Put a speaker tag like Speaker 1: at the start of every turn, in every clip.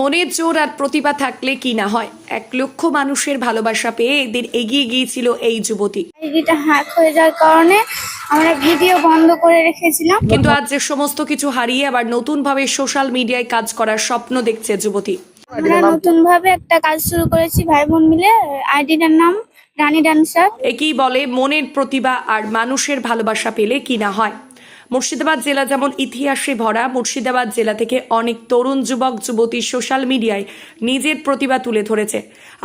Speaker 1: মনের জোর আর প্রতিভা থাকলে কি না হয়? এক লক্ষ মানুষের ভালোবাসা পেয়ে এদের এগিয়ে গিয়েছিল এই যুবতী।
Speaker 2: আইডিটা হ্যাক হয়ে যাওয়ার কারণে আমরা ভিডিও বন্ধ করে রেখেছিলাম।
Speaker 1: কিন্তু আজ যে সমস্ত কিছু হারিয়ে আবার নতুনভাবে সোশ্যাল মিডিয়ায় কাজ করার স্বপ্ন দেখছে যুবতী।
Speaker 2: আমরা নতুন ভাবে একটা কাজ শুরু করেছি ভাই বোন মিলে আইডিটার নাম রানী ডান্সার।
Speaker 1: একেই বলে মনের প্রতিভা আর মানুষের ভালোবাসা পেলে কি না হয়? মুর্শিদাবাদ জেলা যেমন ইতিহাসে ভরা, মুর্শিদাবাদ জেলা থেকে অনেক তরুণ যুবক, যুবতী সোশ্যাল মিডিয়ায় নিজের প্রতিভা তুলে ধরেছে।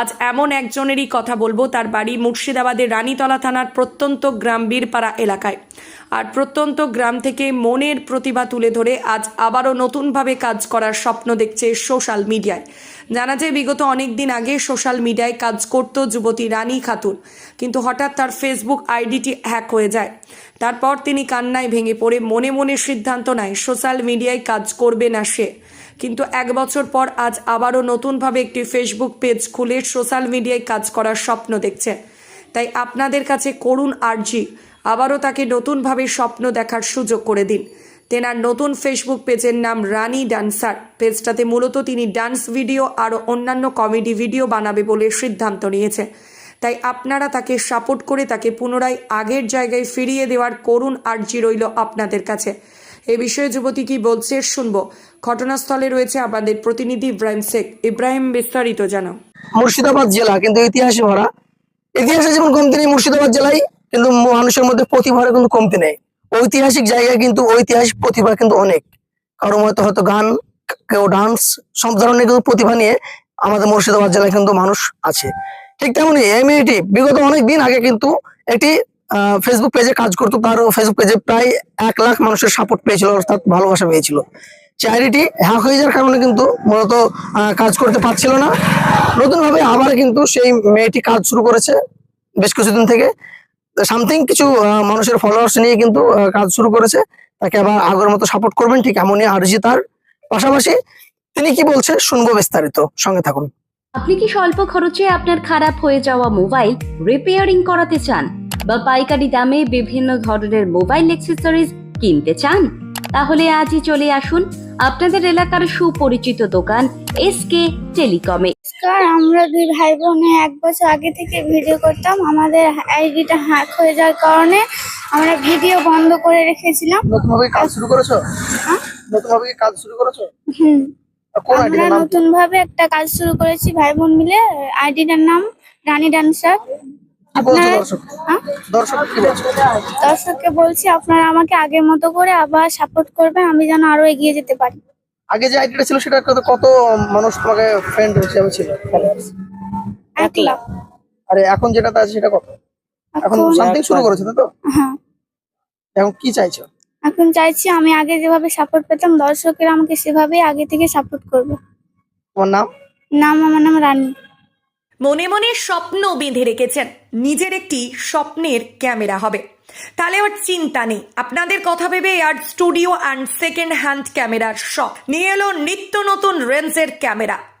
Speaker 1: আজ এমন একজনেরই কথা বলব, তার বাড়ি মুর্শিদাবাদের রানীতলা থানার প্রত্যন্ত গ্রাম বীরপাড়া এলাকায়। আর প্রত্যন্ত গ্রাম থেকে মনের প্রতিভা তুলে ধরে আজ আবারও নতুনভাবে কাজ করার স্বপ্ন দেখছে সোশ্যাল মিডিয়ায়। জানা যায়, বিগত অনেক দিন আগে সোশ্যাল মিডিয়ায় কাজ করত যুবতী রানী খাতুন, কিন্তু হঠাৎ তার ফেসবুক আইডিটি হ্যাক হয়ে যায়। তারপর তিনি কান্নায় ভেঙে পড়ে মনে মনে সিদ্ধান্ত নেয়, সোশ্যাল মিডিয়ায় কাজ করবে না সে। কিন্তু এক বছর পর আজ আবারও নতুনভাবে একটি ফেসবুক পেজ খুলে সোশ্যাল মিডিয়ায় কাজ করার স্বপ্ন দেখছে। তাই আপনাদের কাছে করুণ আর্জি, আবারও তাকে নতুনভাবে স্বপ্ন দেখার সুযোগ করে দিন। তেনার নতুন ফেসবুক পেজের নাম রানি ডান্সার। পেজটাতে মূলত তিনি ডান্স ভিডিও আর অন্যান্য কমেডি ভিডিও বানাবে বলে সিদ্ধান্ত নিয়েছে। তাই আপনারা তাকে সাপোর্ট করে তাকে পুনরায় আগের জায়গায় ফিরিয়ে দেওয়ার করুণ আর্জি রইল আপনাদের কাছে। এ বিষয়ে যুবতী কি বলছে শুনব। ঘটনাস্থলে রয়েছে আমাদের প্রতিনিধি ইব্রাহিম শেখ। ইব্রাহিম, বিস্তারিত জানাও।
Speaker 3: মুর্শিদাবাদ জেলা, কিন্তু ইতিহাসে ভরা। ইতিহাসে যেমন কমতি নেই মুর্শিদাবাদ জেলায়, কিন্তু মানুষের মধ্যে প্রতিভার কিন্তু কমতি নেই। ঐতিহাসিক জায়গায় কিন্তু ঐতিহাসিক প্রতিভা কিন্তু অনেক। কারও মধ্যে হয়তো গান কেউ ডান্স সব ধরনের কিন্তু প্রতিভা নিয়ে আমাদের মুর্শিদাবাদ জেলায় কিন্তু মানুষ আছে। ঠিক তেমনি এই মেয়েটি বিগত অনেক দিন আগে কিন্তু একটি ফেসবুক পেজে কাজ করতো তার ফেসবুক পেজে প্রায় এক লাখ মানুষের সাপোর্ট পেয়েছিল, অর্থাৎ ভালোবাসা পেয়েছিল। চ্যারিটি হ্যাক হয়ে যাওয়ার কারণে কিন্তু মূলত কাজ করতে পারছিল না। নতুন ভাবে আবার কিন্তু সেই মেয়েটি কাজ শুরু করেছে বেশ কিছুদিন থেকে। সামথিং কিছু মানুষের ফলোয়ার্স নিয়ে কিন্তু কাজ শুরু করেছে। তাকে আবার আগের মতো সাপোর্ট করবেন, ঠিক এমনই আরজি তার। পাশাপাশি তিনি কি বলছে শুনব বিস্তারিত। সঙ্গে থাকুন।
Speaker 4: আপনি কি স্বল্প খরচে আপনার খারাপ হয়ে যাওয়া মোবাইল রিপেয়ারিং করাতে চান? বা পাইকারি দামে বিভিন্ন ধরনের মোবাইল অ্যাক্সেসরিজ কিনতে চান? তাহলে আজই চলে আসুন আপনাদের এলাকার সুপরিচিত দোকান এসকে টেলিকমে
Speaker 2: নমস্কার আমরা দুই ভাই বোনে এক বছর আগে থেকে ভিডিও করতাম। আমাদের আইডিটা হ্যাক হয়ে যাওয়ার কারণে আমরা ভিডিও বন্ধ করে রেখেছিলাম।
Speaker 3: নতুন ভাবে কাজ শুরু করেছ?
Speaker 2: হ্যাঁ?
Speaker 3: নতুন ভাবে কাজ শুরু করেছ?
Speaker 2: হুম। আমরা নতুন ভাবে একটা কাজ শুরু করেছি ভাই বোন মিলে আইডিটার নাম রানী ডান্সার। হ্যাঁ? দর্শককে বলছি আপনারা আমাকে আগের মতো করে আবার সাপোর্ট করবেন আমি যেন আরও এগিয়ে যেতে পারি।
Speaker 3: আগে যে আইডিটা ছিল সেটা কত কত মানুষ তোমাকে ফ্রেন্ড হিসেবে ছিল?
Speaker 2: এক লাখ।
Speaker 3: আর এখন যেটা আছে সেটা কত? এখন সামথিং শুরু করেছ তো?
Speaker 2: হ্যাঁ।
Speaker 3: এখন কি চাইছো?
Speaker 2: এখন চাইছি আমি আগে যেভাবে সাপোর্ট পেতাম দর্শকেরা আমাকে সেভাবেই আগে থেকে সাপোর্ট করবে।
Speaker 3: তোমার নাম?
Speaker 2: নাম আমার নাম রানী।
Speaker 1: মনে মনে স্বপ্ন বেঁধে রেখেছেন। নিজের একটি স্বপ্নের ক্যামেরা হবে। তাহলে আর চিন্তা নেই। আপনাদের কথা ভেবে R studio and second hand ক্যামেরার শপ নিয়ে এলো নিত্য নতুন রেঞ্জের ক্যামেরা।